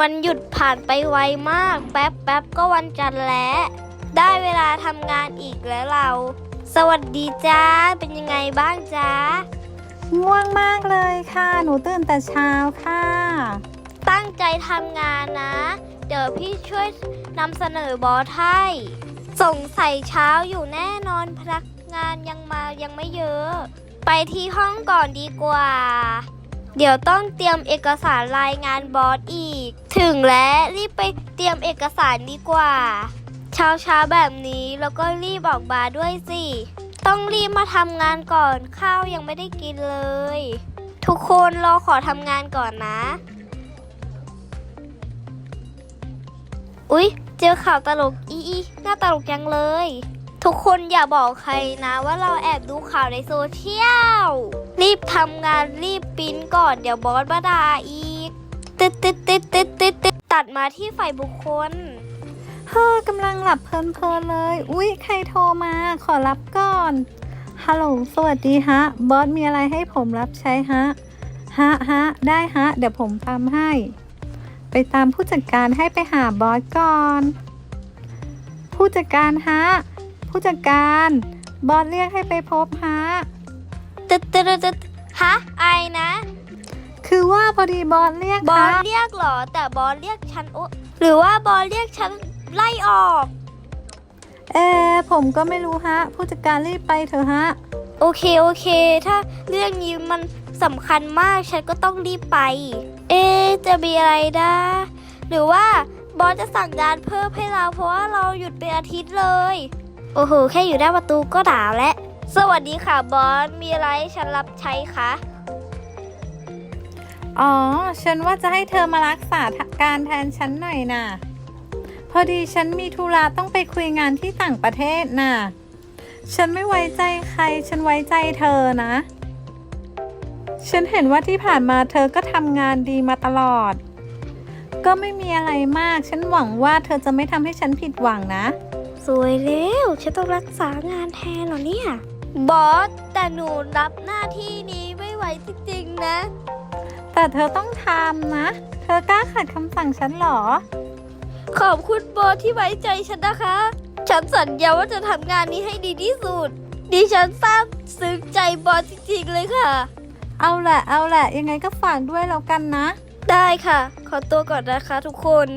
วันหยุดผ่านไปไวมาก แป๊บแป๊บก็วันจันทร์แล้ว ได้เวลาทำงานอีกแล้วเรา สวัสดีจ้า เป็นยังไงบ้างจ้าง่วงมากเลยค่ะ หนูตื่นแต่เช้าค่ะ ตั้งใจทำงานนะ เดี๋ยวพี่ช่วยนำเสนอบอสให้สงสัยเช้าอยู่แน่นอนพนักงานยังมายังไม่เยอะ ไปที่ห้องก่อนดีกว่า เดี๋ยวต้องเตรียมเอกสารรายงานบอสอีก ถึงแล้วรีบไปเตรียมเอกสารดีกว่า เช้าเช้าๆแบบนี้แล้วก็รีบออกมาด้วยสิ ต้องรีบมาทำงานก่อนข้าวยังไม่ได้กินเลย ทุกคนรอขอทำงานก่อนนะ อุ๊ย เจอข่าวตลกอีอีน่าตลกยังเลย ทุกคนอย่าบอกใครนะ ว่าเราแอบดูข่าวในโซเชียล รีบทำงานรีบปิ้นก่อนเดี๋ยวบอสมาด่าอีกติดติดติดติดติดติดตัดมาที่ฝ่ายบุคคล เฮ้อกำลังหลับเพลินๆเลย อุ๊ย ใครโทรมาขอรับก่อน ฮัลโหล สวัสดีฮะ บอสมีอะไรให้ผมรับใช้ฮะ ฮะฮะ ได้ฮะ เดี๋ยวผมทำให้ ไปตามผู้จัดการให้ไปหาบอสก่อน ผู้จัดการฮะ ผู้จัดการ บอสเรียกให้ไปพบฮะ ตึ๊ดตึ๊ดตึ๊ดฮะไอนะ คือว่าพอดีบอสเรียกบอสฮะเรียกเหรอ แต่บอสเรียกฉันโอะหรือว่าบอสเรียกฉันไล่ออก เออผมก็ไม่รู้ฮะ ผู้จัดการรีบไปเถอะฮะ โอเคโอเค ถ้าเรื่องนี้มันสำคัญมากฉันก็ต้องรีบไป เอ๊ะจะมีอะไรนะ หรือว่าบอสจะสั่งงานเพิ่มให้เราเพราะว่าเราหยุดเป็นอาทิตย์เลย โอ้โห แค่อยู่หน้าประตูก็หนาวแล้วสวัสดีค่ะบอส มีอะไรฉันรับใช้คะ อ๋อ ฉันว่าจะให้เธอมารักษาการแทนฉันหน่อยน่ะ พอดีฉันมีธุระต้องไปคุยงานที่ต่างประเทศน่ะ ฉันไม่ไว้ใจใคร ฉันไว้ใจเธอนะ ฉันเห็นว่าที่ผ่านมาเธอก็ทำงานดีมาตลอด ก็ไม่มีอะไรมาก ฉันหวังว่าเธอจะไม่ทำให้ฉันผิดหวังนะ สวยแล้วฉันต้องรักษางานแทนเหรอเนี่ย บอส แต่หนูรับหน้าที่นี้ไม่ไหวจริงๆนะ แต่เธอต้องทำนะ เธอกล้าขัดคำสั่งฉันเหรอ ขอบคุณบอสที่ไว้ใจฉันนะคะ ฉันสัญญาว่าจะทำงานนี้ให้ดีที่สุด ดิฉันซาบซึ้งใจบอสจริงๆเลยค่ะ เอาแหละเอาแหละยังไงก็ฝากด้วยแล้วกันนะ ได้ค่ะ ขอตัวก่อนนะคะทุกคน